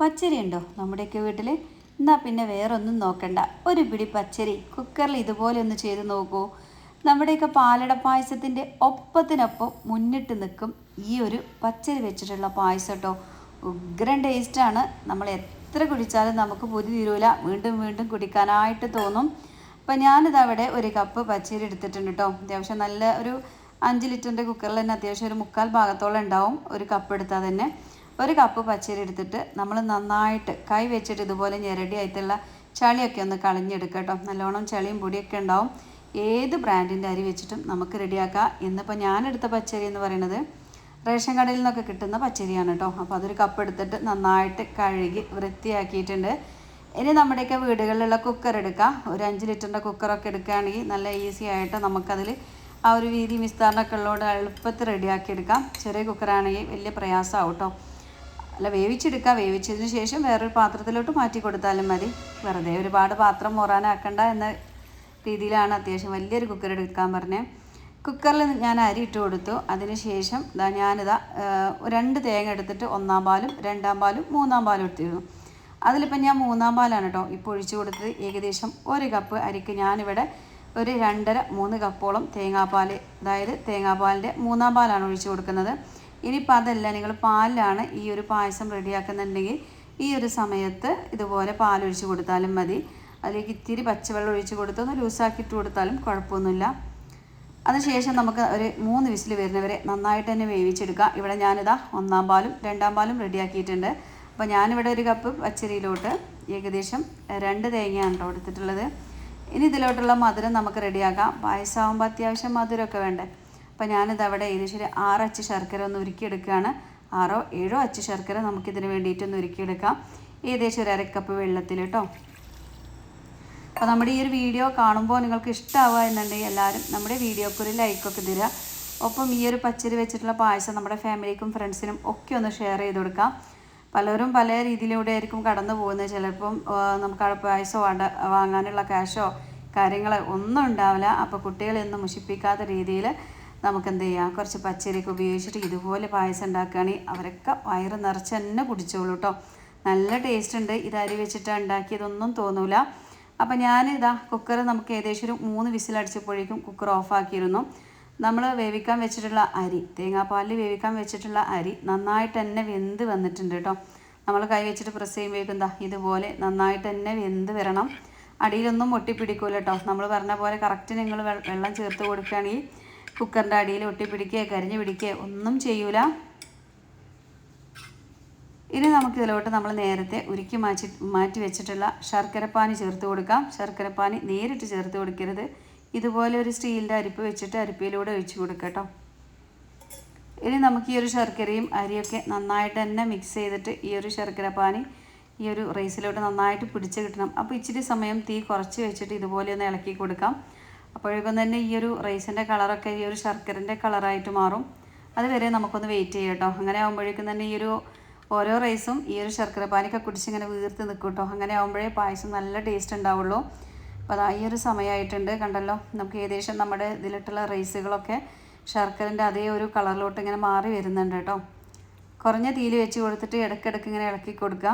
പച്ചരി ഉണ്ടോ നമ്മുടെയൊക്കെ വീട്ടിൽ? എന്നാൽ പിന്നെ വേറെ ഒന്നും നോക്കണ്ട. ഒരു പിടി പച്ചരി. കുക്കറിൽ ഇതുപോലെ ഒന്ന് ചെയ്ത് നോക്കൂ. നമ്മുടെയൊക്കെ പാലട പായസത്തിന്റെ ഒപ്പത്തിനൊപ്പം മുന്നിട്ട് നിൽക്കും ഈ ഒരു പച്ചരി വെച്ചിട്ടുള്ള പായസം കേട്ടോ. ഉഗ്രൻ ടേസ്റ്റാണ്. നമ്മൾ എത്ര കുടിച്ചാലും നമുക്ക് പുതി തീരൂല. വീണ്ടും വീണ്ടും കുടിക്കാനായിട്ട് തോന്നും. അപ്പം ഞാനിത് അവിടെ ഒരു കപ്പ് പച്ചരി എടുത്തിട്ടുണ്ട് കേട്ടോ. അത്യാവശ്യം നല്ല ഒരു അഞ്ച് ലിറ്ററിന്റെ കുക്കറിൽ തന്നെ അത്യാവശ്യം ഒരു മുക്കാൽ ഭാഗത്തോളം ഉണ്ടാവും ഒരു കപ്പ് എടുത്താൽ തന്നെ. ഒരു കപ്പ് പച്ചരി എടുത്തിട്ട് നമ്മൾ നന്നായിട്ട് കൈ വെച്ചിട്ട് ഇതുപോലെ ഞെരടി ആയിട്ടുള്ള ചളിയൊക്കെ ഒന്ന് കളഞ്ഞെടുക്കുക കേട്ടോ. നല്ലോണം ചളിയും പൊടിയൊക്കെ ഉണ്ടാവും. ഏത് ബ്രാൻഡിന്റെ അരി വെച്ചിട്ടും നമുക്ക് റെഡിയാക്കാം ഇന്നിപ്പോൾ ഞാനെടുത്ത പച്ചരി എന്ന് പറയുന്നത് റേഷൻ കടയിൽ നിന്നൊക്കെ കിട്ടുന്ന പച്ചരിയാണ് കേട്ടോ. അപ്പോൾ അതൊരു കപ്പ് എടുത്തിട്ട് നന്നായിട്ട് കഴുകി വൃത്തിയാക്കിയിട്ടുണ്ട്. ഇനി നമ്മുടെയൊക്കെ വീടുകളിലുള്ള കുക്കർ എടുക്കാം. ഒരു അഞ്ച് ലിറ്ററിന്റെ കുക്കറൊക്കെ എടുക്കുകയാണെങ്കിൽ നല്ല ഈസി ആയിട്ട് നമുക്കതിൽ ആ ഒരു വീതി വിസ്താരണമൊക്കെ ഉള്ളതുകൊണ്ട് എളുപ്പത്തിൽ റെഡിയാക്കി എടുക്കാം. ചെറിയ കുക്കറാണെങ്കിൽ വലിയ പ്രയാസമാവും കേട്ടോ. അല്ല വേവിച്ചെടുക്കുക വേവിച്ചതിന് ശേഷം വേറൊരു പാത്രത്തിലോട്ട് മാറ്റി കൊടുത്താലും മതി. വെറുതെ ഒരുപാട് പാത്രം മോറാനാക്കണ്ട എന്ന രീതിയിലാണ് അത്യാവശ്യം വലിയൊരു കുക്കർ എടുക്കാൻ പറഞ്ഞത് കുക്കറിൽ ഞാൻ അരി ഇട്ട് കൊടുത്തു. അതിന് ശേഷം ഇതാ ഞാനിതാ രണ്ട് തേങ്ങ എടുത്തിട്ട് ഒന്നാം പാലും രണ്ടാം പാലും മൂന്നാം പാലും എടുത്തിരുന്നു അതിലിപ്പം ഞാൻ മൂന്നാം പാലാണ് കേട്ടോ ഇപ്പോൾ ഒഴിച്ചു കൊടുത്തത്. ഏകദേശം ഒരു കപ്പ് അരിക്ക് ഞാനിവിടെ ഒരു രണ്ടര മൂന്ന് കപ്പോളം തേങ്ങാപ്പാൽ അതായത് തേങ്ങാപ്പാലിന്റെ മൂന്നാം പാലാണ് ഒഴിച്ചു കൊടുക്കുന്നത്. ഇനിയിപ്പോൾ അതല്ല നിങ്ങൾ പാലിലാണ് ഈ ഒരു പായസം റെഡിയാക്കുന്നുണ്ടെങ്കിൽ ഈ ഒരു സമയത്ത് ഇതുപോലെ പാലൊഴിച്ച് കൊടുത്താലും മതി. അതിലേക്ക് ഇത്തിരി പച്ചവെള്ളം ഒഴിച്ച് കൊടുത്ത് ഒന്ന് ലൂസാക്കിയിട്ട് കൊടുത്താലും കുഴപ്പമൊന്നുമില്ല. അതിനുശേഷം നമുക്ക് ഒരു മൂന്ന് വിസിൽ വരുന്നവരെ നന്നായിട്ട് തന്നെ വേവിച്ചെടുക്കാം. ഇവിടെ ഞാനിതാ ഒന്നാം പാലും രണ്ടാം പാലും റെഡിയാക്കിയിട്ടുണ്ട്. അപ്പോൾ ഞാനിവിടെ ഒരു കപ്പ് പച്ചരിയിലോട്ട് ഏകദേശം രണ്ട് തേങ്ങയാണ് കേട്ടോ എടുത്തിട്ടുള്ളത്. ഇനി ഇതിലോട്ടുള്ള മധുരം നമുക്ക് റെഡിയാക്കാം. പായസമാകുമ്പോൾ അത്യാവശ്യം മധുരമൊക്കെ വേണ്ടേ? അപ്പോൾ ഞാനിത് അവിടെ ഏകദേശം ഒരു ആറ് അച്ച് ശർക്കര ഒന്ന് ഉരുക്കിയെടുക്കുകയാണ്. ആറോ ഏഴോ അച്ച് ശർക്കര നമുക്കിതിന് വേണ്ടിയിട്ടൊന്ന് ഉരുക്കിയെടുക്കാം. ഏകദേശം ഒരു അരക്കപ്പ് വെള്ളത്തിൽ കേട്ടോ. അപ്പോൾ നമ്മുടെ ഈ ഒരു വീഡിയോ കാണുമ്പോൾ നിങ്ങൾക്ക് ഇഷ്ടമാവുക എന്നുണ്ടെങ്കിൽ എല്ലാവരും നമ്മുടെ വീഡിയോക്ക് ഒരു ലൈക്കൊക്കെ തരിക ഒപ്പം ഈ ഒരു പച്ചരി വെച്ചിട്ടുള്ള പായസം നമ്മുടെ ഫാമിലിക്കും ഫ്രണ്ട്സിനും ഒക്കെ ഒന്ന് ഷെയർ ചെയ്ത് കൊടുക്കാം. പലരും പല രീതിയിലൂടെ ആയിരിക്കും കടന്നു പോകുന്നത്. ചിലപ്പം നമുക്ക് ആ പായസം വാങ്ങാനുള്ള ക്യാഷോ കാര്യങ്ങൾ ഒന്നും ഉണ്ടാവില്ല. അപ്പോൾ കുട്ടികളെ ഒന്നും മുഷിപ്പിക്കാത്ത രീതിയിൽ നമുക്ക് എന്ത് ചെയ്യാം? കുറച്ച് പച്ചരിയൊക്കെ ഉപയോഗിച്ചിട്ട് ഇതുപോലെ പായസം ഉണ്ടാക്കുകയാണെങ്കിൽ അവരൊക്കെ വയറ് നിറച്ച് തന്നെ കുടിച്ചോളൂ കേട്ടോ നല്ല ടേസ്റ്റ് ഉണ്ട്. ഇത് അരി വെച്ചിട്ട് ഉണ്ടാക്കിയതൊന്നും തോന്നൂല. അപ്പം ഞാനിതാ കുക്കർ നമുക്ക് ഏകദേശം ഒരു മൂന്ന് വിസിലടിച്ചപ്പോഴേക്കും കുക്കർ ഓഫാക്കിയിരുന്നു നമ്മൾ വേവിക്കാൻ വെച്ചിട്ടുള്ള അരി തേങ്ങാപ്പാലിൽ വേവിക്കാൻ വെച്ചിട്ടുള്ള അരി നന്നായിട്ട് തന്നെ വെന്ത് വന്നിട്ടുണ്ട് കേട്ടോ നമ്മൾ കൈ വെച്ചിട്ട് പ്രസ് ചെയ്യുമ്പോഴേക്കും എന്താ ഇതുപോലെ നന്നായിട്ട് തന്നെ വെന്ത് വരണം. അടിയിലൊന്നും ഒട്ടിപ്പിടിക്കൂല കേട്ടോ നമ്മൾ പറഞ്ഞ പോലെ കറക്റ്റ് നിങ്ങൾ വെള്ളം ചേർത്ത് കൊടുക്കുകയാണെങ്കിൽ കുക്കറിന്റെ അടിയിൽ ഒട്ടിപ്പിടിക്കുക കരിഞ്ഞു പിടിക്കുക ഒന്നും ചെയ്യൂല. ഇനി നമുക്കിതിലോട്ട് നമ്മൾ നേരത്തെ ഉരുക്കി മാറ്റി മാറ്റി വെച്ചിട്ടുള്ള ശർക്കരപ്പാനി ചേർത്ത് കൊടുക്കാം. ശർക്കരപ്പാനി നേരിട്ട് ചേർത്ത് കൊടുക്കരുത്. ഇതുപോലെ ഒരു സ്റ്റീലിന്റെ അരിപ്പ് വെച്ചിട്ട് അരിപ്പയിലൂടെ ഒഴിച്ചു കൊടുക്കട്ടോ കേട്ടോ. ഇനി നമുക്ക് ഈ ഒരു ശർക്കരയും അരിയൊക്കെ നന്നായിട്ട് തന്നെ മിക്സ് ചെയ്തിട്ട് ഈ ഒരു ശർക്കരപ്പാനി ഈ ഒരു റൈസിലോട്ട് നന്നായിട്ട് പിടിച്ച് കിട്ടണം. അപ്പോൾ ഇച്ചിരി സമയം തീ കുറച്ച് വെച്ചിട്ട് ഇതുപോലെ ഒന്ന് ഇളക്കി കൊടുക്കാം. അപ്പോഴേക്കും തന്നെ ഈ ഒരു റൈസിന്റെ കളറൊക്കെ ഈ ഒരു ശർക്കരന്റെ കളറായിട്ട് മാറും. അതുവരെ നമുക്കൊന്ന് വെയിറ്റ് ചെയ്യാം കേട്ടോ അങ്ങനെ ആകുമ്പോഴേക്കും തന്നെ ഈ ഒരു ഓരോ റൈസും ഈ ഒരു ശർക്കര പാനിയൊക്കെ കുടിച്ച് ഇങ്ങനെ വീർത്ത് നിൽക്കും കേട്ടോ അങ്ങനെ ആകുമ്പോഴേ പായസം നല്ല ടേസ്റ്റ് ഉണ്ടാവുള്ളൂ. അപ്പോൾ അതാ ഈ ഒരു സമയമായിട്ടുണ്ട് കണ്ടല്ലോ നമുക്ക് ഏകദേശം നമ്മുടെ ഇതിലിട്ടുള്ള റൈസുകളൊക്കെ ശർക്കരന്റെ അതേ ഒരു കളറിലോട്ട് ഇങ്ങനെ മാറി വരുന്നുണ്ട് കേട്ടോ കുറഞ്ഞ തീയിൽ വെച്ച് കൊടുത്തിട്ട് ഇടയ്ക്കിടയ്ക്ക് ഇങ്ങനെ ഇളക്കി കൊടുക്കുക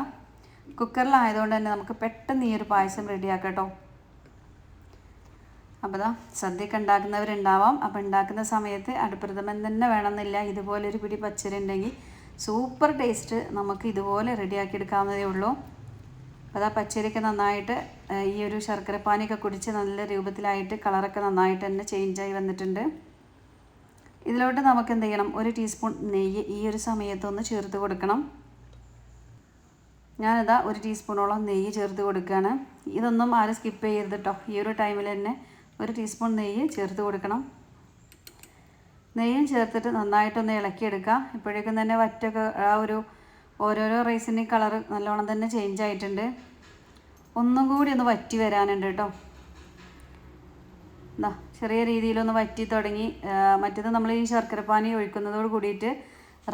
കുക്കറിലായതുകൊണ്ട് തന്നെ നമുക്ക് പെട്ടെന്ന് ഈ ഒരു പായസം റെഡിയാക്കാം കേട്ടോ അപ്പോൾ ഇതാ സദ്യയൊക്കെ ഉണ്ടാക്കുന്നവരുണ്ടാവാം. അപ്പോൾ ഉണ്ടാക്കുന്ന സമയത്ത് അടുപ്രഥമൻ തന്നെ വേണമെന്നില്ല. ഇതുപോലെ ഒരു പിടി പച്ചരി ഉണ്ടെങ്കിൽ സൂപ്പർ ടേസ്റ്റ് നമുക്ക് ഇതുപോലെ റെഡിയാക്കി എടുക്കാവുന്നതേ ഉള്ളൂ. അതാ പച്ചരിയൊക്കെ നന്നായിട്ട് ഈ ഒരു ശർക്കരപ്പാനിയൊക്കെ കുടിച്ച് നല്ല രൂപത്തിലായിട്ട് കളറൊക്കെ നന്നായിട്ട് തന്നെ ചേഞ്ചായി വന്നിട്ടുണ്ട്. ഇതിലോട്ട് നമുക്ക് എന്ത് ചെയ്യണം? ഒരു ടീസ്പൂൺ നെയ്യ് ഈ ഒരു സമയത്തൊന്ന് ചേർത്ത് കൊടുക്കണം. ഞാനിതാ ഒരു ടീസ്പൂണോളം നെയ്യ് ചേർത്ത് കൊടുക്കുകയാണ് ഇതൊന്നും ആരും സ്കിപ്പ് ചെയ്യരുത് കേട്ടോ ഈ ഒരു ടൈമിൽ തന്നെ ഒരു ടീസ്പൂൺ നെയ്യ് ചേർത്ത് കൊടുക്കണം. നെയ്യും ചേർത്തിട്ട് നന്നായിട്ടൊന്ന് ഇളക്കിയെടുക്കുക. ഇപ്പോഴേക്കും തന്നെ വറ്റൊക്കെ ആ ഒരു ഓരോരോ റൈസിന്റെ കളർ നല്ലോണം തന്നെ ചേഞ്ച് ആയിട്ടുണ്ട്. ഒന്നും കൂടി ഒന്ന് വറ്റി വരാനുണ്ട് കേട്ടോ എന്താ ചെറിയ രീതിയിലൊന്ന് വറ്റി തുടങ്ങി. മറ്റേത് നമ്മൾ ഈ ശർക്കരപ്പാനി ഒഴിക്കുന്നതോട് കൂടിയിട്ട്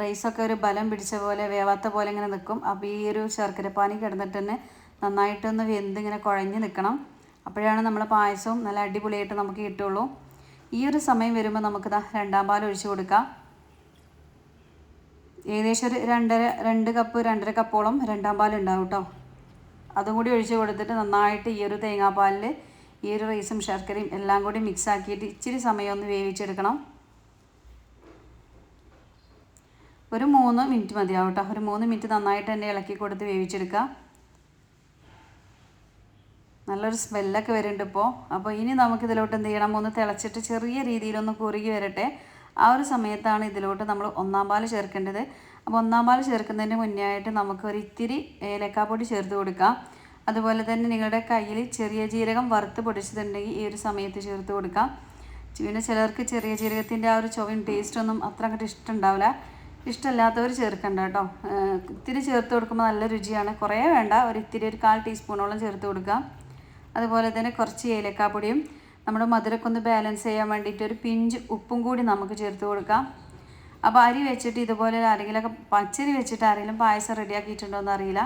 റൈസൊക്കെ ഒരു ബലം പിടിച്ച പോലെ വേവാത്ത പോലെ ഇങ്ങനെ നിൽക്കും. അപ്പോൾ ഈ ഒരു ശർക്കരപ്പാനി കിടന്നിട്ട് തന്നെ നന്നായിട്ടൊന്ന് വെന്ത് ഇങ്ങനെ കുഴഞ്ഞ് നിൽക്കണം. അപ്പോഴാണ് നമ്മൾ പായസവും നല്ല അടിപൊളിയായിട്ട് നമുക്ക് കിട്ടുള്ളൂ. ഈ ഒരു സമയം വരുമ്പോൾ നമുക്കിതാ രണ്ടാം പാൽ ഒഴിച്ചു കൊടുക്കാം. ഏകദേശം ഒരു രണ്ടര രണ്ട് കപ്പ് രണ്ടര കപ്പോളം രണ്ടാം പാൽ ഉണ്ടാവും കേട്ടോ അതും കൂടി ഒഴിച്ച് കൊടുത്തിട്ട് നന്നായിട്ട് ഈ ഒരു തേങ്ങാപ്പാലിൽ ഈ ഒരു റൈസും ശർക്കരയും എല്ലാം കൂടി മിക്സ് ആക്കിയിട്ട് ഇച്ചിരി സമയം ഒന്ന് വേവിച്ചെടുക്കണം. ഒരു മൂന്ന് മിനിറ്റ് മതിയാവും കേട്ടോ ഒരു മൂന്ന് മിനിറ്റ് നന്നായിട്ട് തന്നെ ഇളക്കി കൊടുത്ത് വേവിച്ചെടുക്കുക. നല്ലൊരു സ്മെല്ലൊക്കെ വരുന്നുണ്ട് ഇപ്പോൾ അപ്പോൾ ഇനി നമുക്ക് ഇതിലോട്ട് എന്ത് ചെയ്യണം? ഒന്ന് തിളച്ചിട്ട് ചെറിയ രീതിയിലൊന്ന് കുറുകി വരട്ടെ. ആ ഒരു സമയത്താണ് ഇതിലോട്ട് നമ്മൾ ഒന്നാം പാൽ ചേർക്കേണ്ടത്. അപ്പോൾ ഒന്നാം പാൽ ചേർക്കുന്നതിന് മുന്നേ ആയിട്ട് നമുക്ക് ഒരു ഇത്തിരി ഏലക്കാപ്പൊടി ചേർത്ത് കൊടുക്കാം. അതുപോലെ തന്നെ നിങ്ങളുടെ കയ്യിൽ ചെറിയ ജീരകം വറുത്ത് പൊടിച്ചിട്ടുണ്ടെങ്കിൽ ഈ ഒരു സമയത്ത് ചേർത്ത് കൊടുക്കാം. പിന്നെ ചിലർക്ക് ചെറിയ ജീരകത്തിന്റെ ആ ഒരു ചുവയും ടേസ്റ്റൊന്നും അത്ര അങ്ങോട്ട് ഇഷ്ടമുണ്ടാവില്ല. ഇഷ്ടമല്ലാത്തവർ ചേർക്കണ്ട കേട്ടോ. ഇത്തിരി ചേർത്ത് കൊടുക്കുമ്പോൾ നല്ല രുചിയാണ്. കുറേ വേണ്ട. ഒരു ഇത്തിരി ഒരു കാൽ ടീസ്പൂണോളം ചേർത്ത് കൊടുക്കാം. അതുപോലെ തന്നെ കുറച്ച് ഏലക്കാപ്പൊടിയും നമ്മൾ മധുരക്കൊന്ന് ബാലൻസ് ചെയ്യാൻ വേണ്ടിയിട്ട് ഒരു പിഞ്ച് ഉപ്പും കൂടി നമുക്ക് ചേർത്ത് കൊടുക്കാം. അപ്പോൾ അരി വെച്ചിട്ട് ഇതുപോലെ ആരെങ്കിലൊക്കെ പച്ചരി വെച്ചിട്ട് ആരെങ്കിലും പായസം റെഡിയാക്കിയിട്ടുണ്ടോ എന്ന് അറിയില്ല.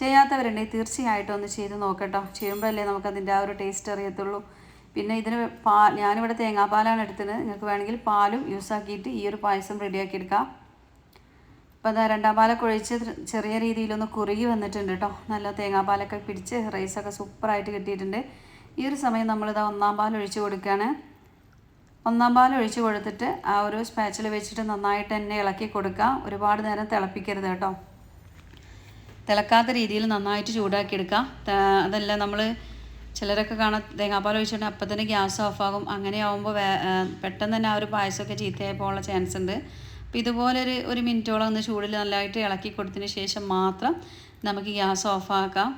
ചെയ്യാത്തവരുണ്ടെങ്കിൽ തീർച്ചയായിട്ടും ഒന്ന് ചെയ്ത് നോക്കട്ടോ. ചെയ്യുമ്പോഴല്ലേ നമുക്കതിന്റെ ആ ഒരു ടേസ്റ്റ് അറിയത്തുള്ളൂ. പിന്നെ ഇതിന് പാ ഞാനിവിടെ തേങ്ങാപ്പാലാണ് എടുത്തത്. നിങ്ങൾക്ക് വേണമെങ്കിൽ പാലും യൂസ് ആക്കിയിട്ട് ഈ ഒരു പായസം റെഡിയാക്കി എടുക്കാം. അപ്പോൾ അതാ രണ്ടാം പാലൊക്കെ ഒഴിച്ച് ചെറിയ രീതിയിലൊന്ന് കുറുകി വന്നിട്ടുണ്ട് കേട്ടോ. നല്ല തേങ്ങാപ്പാലൊക്കെ പിടിച്ച് റൈസൊക്കെ സൂപ്പറായിട്ട് കിട്ടിയിട്ടുണ്ട്. ഈ ഒരു സമയം നമ്മളിതാ ഒന്നാം പാൽ ഒഴിച്ച് കൊടുക്കുകയാണ് ഒന്നാം പാൽ ഒഴിച്ച് കൊടുത്തിട്ട് ആ ഒരു സ്പാച്ചിൽ വെച്ചിട്ട് നന്നായിട്ട് തന്നെ ഇളക്കി കൊടുക്കുക ഒരുപാട് നേരം തിളപ്പിക്കരുത് കേട്ടോ. തിളക്കാത്ത രീതിയിൽ നന്നായിട്ട് ചൂടാക്കി എടുക്കാം. അതല്ല നമ്മൾ ചിലരൊക്കെ കാണാൻ തേങ്ങാപ്പാൽ ഒഴിച്ചിട്ടുണ്ടെങ്കിൽ അപ്പം തന്നെ ഗ്യാസ് ഓഫാകും. അങ്ങനെ ആവുമ്പോൾ പെട്ടെന്ന് തന്നെ ആ ഒരു പായസമൊക്കെ ചീത്തയായി പോകാനുള്ള ചാൻസ് ഉണ്ട്. അപ്പോൾ ഇതുപോലെ ഒരു ഒരു മിനിറ്റോളം ഒന്ന് ചൂടിൽ നല്ലതായിട്ട് ഇളക്കി കൊടുത്തതിന് ശേഷം മാത്രം നമുക്ക് ഗ്യാസ് ഓഫാക്കാം.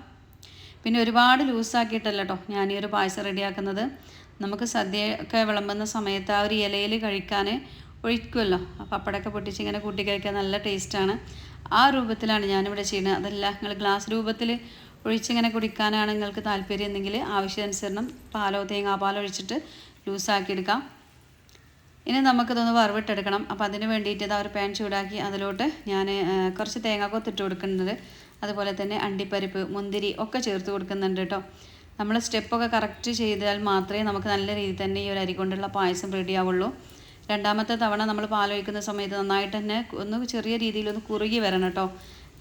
പിന്നെ ഒരുപാട് ലൂസാക്കിയിട്ടല്ല കേട്ടോ ഞാൻ ഈ ഒരു പായസം റെഡിയാക്കുന്നത്. നമുക്ക് സദ്യയൊക്കെ വിളമ്പുന്ന സമയത്ത് ആ ഒരു ഇലയിൽ കഴിക്കാൻ ഒഴിക്കുമല്ലോ അപ്പോൾ പപ്പടമൊക്കെ പൊട്ടിച്ച് ഇങ്ങനെ കൂട്ടി കഴിക്കാൻ നല്ല ടേസ്റ്റാണ് ആ രൂപത്തിലാണ് ഞാനിവിടെ ചെയ്യുന്നത്. അതല്ല നിങ്ങൾ ഗ്ലാസ് രൂപത്തിൽ ഒഴിച്ചിങ്ങനെ കുടിക്കാനാണ് നിങ്ങൾക്ക് താല്പര്യം എന്നെങ്കിൽ ആവശ്യാനുസരണം പാലോ തേങ്ങാപ്പാലോ ഒഴിച്ചിട്ട് ലൂസാക്കി എടുക്കാം ഇനി നമുക്കിതൊന്ന് വറവിട്ടെടുക്കണം. അപ്പോൾ അതിന് വേണ്ടിയിട്ട് ഇതാ ഒരു പാൻ ചൂടാക്കി അതിലോട്ട് ഞാൻ കുറച്ച് തേങ്ങ കൊത്തിട്ട് കൊടുക്കുന്നത്. അതുപോലെ തന്നെ അണ്ടിപ്പരിപ്പ് മുന്തിരി ഒക്കെ ചേർത്ത് കൊടുക്കുന്നുണ്ട് കേട്ടോ നമ്മൾ സ്റ്റെപ്പൊക്കെ കറക്റ്റ് ചെയ്താൽ മാത്രമേ നമുക്ക് നല്ല രീതിയിൽ തന്നെ ഈ ഒരു അരി കൊണ്ടുള്ള പായസം റെഡി ആവുള്ളൂ. രണ്ടാമത്തെ തവണ നമ്മൾ പാലൊഴിക്കുന്ന സമയത്ത് നന്നായിട്ട് തന്നെ ഒന്ന് ചെറിയ രീതിയിൽ ഒന്ന് കുറുകി വരണം കേട്ടോ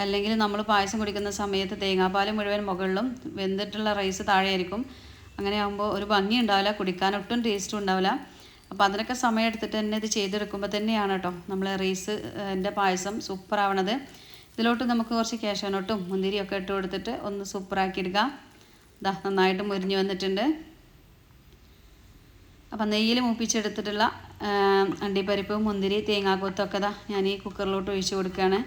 അല്ലെങ്കിൽ നമ്മൾ പായസം കുടിക്കുന്ന സമയത്ത് തേങ്ങാപ്പാൽ മുഴുവൻ മുകളിലും വെന്തിട്ടുള്ള റൈസ് താഴെയായിരിക്കും അങ്ങനെ ആകുമ്പോൾ ഒരു ഭംഗി ഉണ്ടാവില്ല കുടിക്കാൻ ഒട്ടും ടേസ്റ്റും ഉണ്ടാവില്ല. അപ്പോൾ അതിനൊക്കെ സമയം എടുത്തിട്ട് തന്നെ ഇത് ചെയ്തെടുക്കുമ്പോൾ തന്നെയാണ് കേട്ടോ നമ്മൾ റൈസ് എന്റെ പായസം സൂപ്പർ ആവണത്. ഇതിലോട്ട് നമുക്ക് കുറച്ച് കേശവനോട്ടും മുന്തിരിയൊക്കെ ഇട്ട് കൊടുത്തിട്ട് ഒന്ന് സൂപ്പറാക്കി എടുക്കാം ഇതാ നന്നായിട്ട് മുരിഞ്ഞ് വന്നിട്ടുണ്ട്. അപ്പം നെയ്യിൽ മൂപ്പിച്ചെടുത്തിട്ടുള്ള അണ്ടിപ്പരിപ്പ് മുന്തിരി തേങ്ങാക്കൊത്തൊക്കെ ഇതാ ഞാൻ ഈ കുക്കറിലോട്ട് ഒഴിച്ച് കൊടുക്കുകയാണ്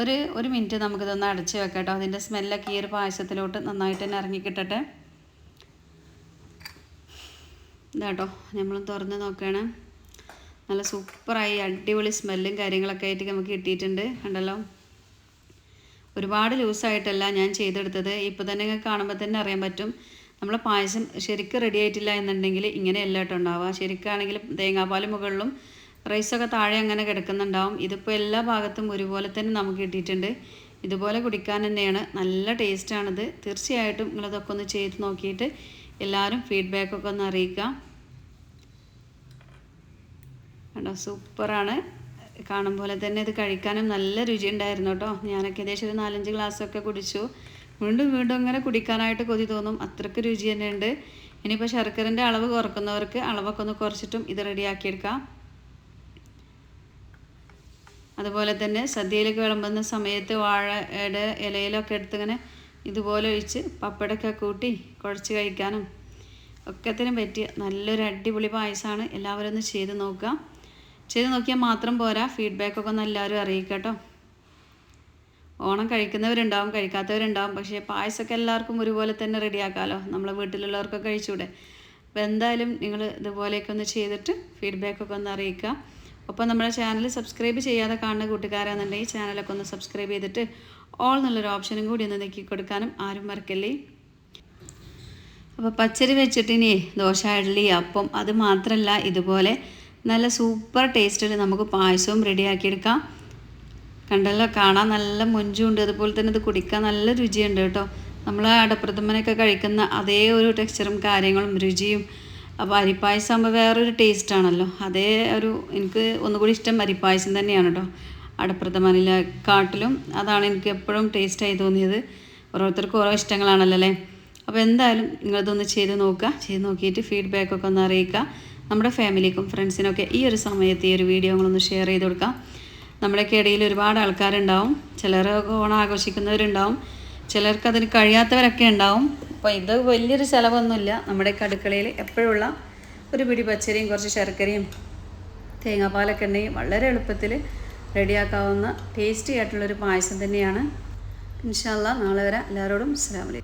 ഒരു ഒരു മിനിറ്റ് നമുക്കിതൊന്ന് അടച്ച് വെക്കാം കേട്ടോ അതിന്റെ സ്മെല്ലൊക്കെ ഈ ഒരു പായസത്തിലോട്ട് നന്നായിട്ട് തന്നെ ഇറങ്ങിക്കിട്ടട്ടെ ഇതാട്ടോ നമ്മൾ തുറന്ന് നോക്കുകയാണ് നല്ല സൂപ്പറായി അടിപൊളി സ്മെല്ലും കാര്യങ്ങളൊക്കെ ആയിട്ട് നമുക്ക് കിട്ടിയിട്ടുണ്ട് കണ്ടല്ലോ. ഒരുപാട് ലൂസായിട്ടല്ല ഞാൻ ചെയ്തെടുത്തത്. ഇപ്പോൾ തന്നെ കാണുമ്പോൾ തന്നെ അറിയാൻ പറ്റും. നമ്മളെ പായസം ശരിക്കും റെഡി ആയിട്ടില്ല എന്നുണ്ടെങ്കിൽ ഇങ്ങനെയല്ല കേട്ടോ ഉണ്ടാവുക. ശരിക്കാണെങ്കിൽ തേങ്ങാപ്പാൽ മുകളിലും റൈസൊക്കെ താഴെ അങ്ങനെ കിടക്കുന്നുണ്ടാവും. ഇതിപ്പോൾ എല്ലാ ഭാഗത്തും ഒരുപോലെ തന്നെ നമുക്ക് കിട്ടിയിട്ടുണ്ട്. ഇതുപോലെ കുടിക്കാൻ തന്നെയാണ്. നല്ല ടേസ്റ്റാണിത് തീർച്ചയായിട്ടും നിങ്ങളിതൊക്കെ ഒന്ന് ചെയ്ത് നോക്കിയിട്ട് എല്ലാവരും ഫീഡ്ബാക്കൊക്കെ ഒന്ന് അറിയിക്കാം കേട്ടോ സൂപ്പറാണ്. കാണും പോലെ തന്നെ ഇത് കഴിക്കാനും നല്ല രുചി ഉണ്ടായിരുന്നു കേട്ടോ. ഞാനൊക്കെ ഏകദേശം ഒരു നാലഞ്ച് ഗ്ലാസ്സൊക്കെ കുടിച്ചു. വീണ്ടും വീണ്ടും ഇങ്ങനെ കുടിക്കാനായിട്ട് കൊതി തോന്നും. അത്രയ്ക്ക് രുചി തന്നെയുണ്ട്. ഇനിയിപ്പോൾ ശർക്കരന്റെ അളവ് കുറക്കുന്നവർക്ക് അളവൊക്കെ ഒന്ന് കുറച്ചിട്ടും ഇത് റെഡിയാക്കിയെടുക്കാം അതുപോലെ തന്നെ സദ്യയിലേക്ക് വിളമ്പുന്ന സമയത്ത് വാഴയുടെ ഇലയിലൊക്കെ എടുത്തിങ്ങനെ ഇതുപോലെ ഒഴിച്ച് പപ്പടമൊക്കെ കൂട്ടി കുഴച്ച് കഴിക്കാനും ഒക്കത്തിനും പറ്റിയ നല്ലൊരു അടിപൊളി പായസമാണ്. എല്ലാവരും ഒന്ന് ചെയ്ത് നോക്കുക. ചെയ്ത് നോക്കിയാൽ മാത്രം പോരാ. ഫീഡ്ബാക്കൊക്കെ ഒന്ന് എല്ലാവരും അറിയിക്കട്ടോ കേട്ടോ. ഓണം കഴിക്കുന്നവരുണ്ടാവും കഴിക്കാത്തവരുണ്ടാവും. പക്ഷേ പായസമൊക്കെ എല്ലാവർക്കും ഒരുപോലെ തന്നെ റെഡിയാക്കാമല്ലോ നമ്മളെ വീട്ടിലുള്ളവർക്കൊക്കെ കഴിച്ചൂടെ അപ്പോൾ എന്തായാലും നിങ്ങൾ ഇതുപോലെയൊക്കെ ഒന്ന് ചെയ്തിട്ട് ഫീഡ്ബാക്കൊക്കെ ഒന്ന് അറിയിക്കുക. ഒപ്പം നമ്മുടെ ചാനൽ സബ്സ്ക്രൈബ് ചെയ്യാതെ കാണുന്ന കൂട്ടുകാരാണെന്നുണ്ടെങ്കിൽ ചാനലൊക്കെ ഒന്ന് സബ്സ്ക്രൈബ് ചെയ്തിട്ട് ഓൾ എന്നുള്ളൊരു ഓപ്ഷനും കൂടി ഒന്ന് നീക്കി കൊടുക്കാനും ആരും മറക്കല്ലേ? അപ്പോൾ പച്ചരി വെച്ചിട്ട് ഇനി ദോശ ഇഡ്ഡലി അപ്പം അത് മാത്രമല്ല ഇതുപോലെ നല്ല സൂപ്പർ ടേസ്റ്റിൽ നമുക്ക് പായസവും റെഡിയാക്കിയെടുക്കാം കണ്ടല്ലോ കാണാൻ നല്ല മൊഞ്ചുണ്ട്. അതുപോലെ തന്നെ ഇത് കുടിക്കാൻ നല്ല രുചിയുണ്ട് കേട്ടോ. നമ്മൾ അടപ്രഥമനൊക്കെ കഴിക്കുന്ന അതേ ഒരു ടെക്സ്ചറും കാര്യങ്ങളും രുചിയും അപ്പോൾ അരിപ്പായസം ആകുമ്പോൾ വേറൊരു ടേസ്റ്റ് ആണല്ലോ. അതേ ഒരു എനിക്ക് ഒന്നുകൂടി ഇഷ്ടം അരിപ്പായസം തന്നെയാണ് കേട്ടോ കാട്ടിലും അതാണ് എനിക്ക് എപ്പോഴും ടേസ്റ്റായി തോന്നിയത്. ഓരോരുത്തർക്കും ഓരോ ഇഷ്ടങ്ങളാണല്ലോ അല്ലേ? അപ്പോൾ എന്തായാലും നിങ്ങളിതൊന്ന് ചെയ്ത് നോക്കുക. ചെയ്ത് നോക്കിയിട്ട് ഫീഡ്ബാക്കൊക്കെ ഒന്ന് അറിയിക്കുക. നമ്മുടെ ഫാമിലിക്കും ഫ്രണ്ട്സിനൊക്കെ ഈ ഒരു സമയത്ത് ഈ ഒരു വീഡിയോ ഒന്ന് ഷെയർ ചെയ്ത് കൊടുക്കാം നമ്മുടെയൊക്കെ ഇടയിൽ ഒരുപാട് ആൾക്കാരുണ്ടാവും. ചിലർ ഓണം ആഘോഷിക്കുന്നവരുണ്ടാവും. ചിലർക്ക് അതിന് കഴിയാത്തവരൊക്കെ ഉണ്ടാവും. അപ്പോൾ ഇത് വലിയൊരു ചിലവൊന്നുമില്ല. നമ്മുടെ അടുക്കളയിൽ എപ്പോഴുള്ള ഒരു പിടി പച്ചരിയും കുറച്ച് ശർക്കരയും തേങ്ങാപ്പാലൊക്കെ ഉണ്ടെങ്കിൽ വളരെ എളുപ്പത്തിൽ റെഡിയാക്കാവുന്ന ടേസ്റ്റി ആയിട്ടുള്ളൊരു പായസം തന്നെയാണ്. ഇൻഷാല്ല നാളെ വരെ. എല്ലാവരോടും അസ്സാം അലൈക്കും.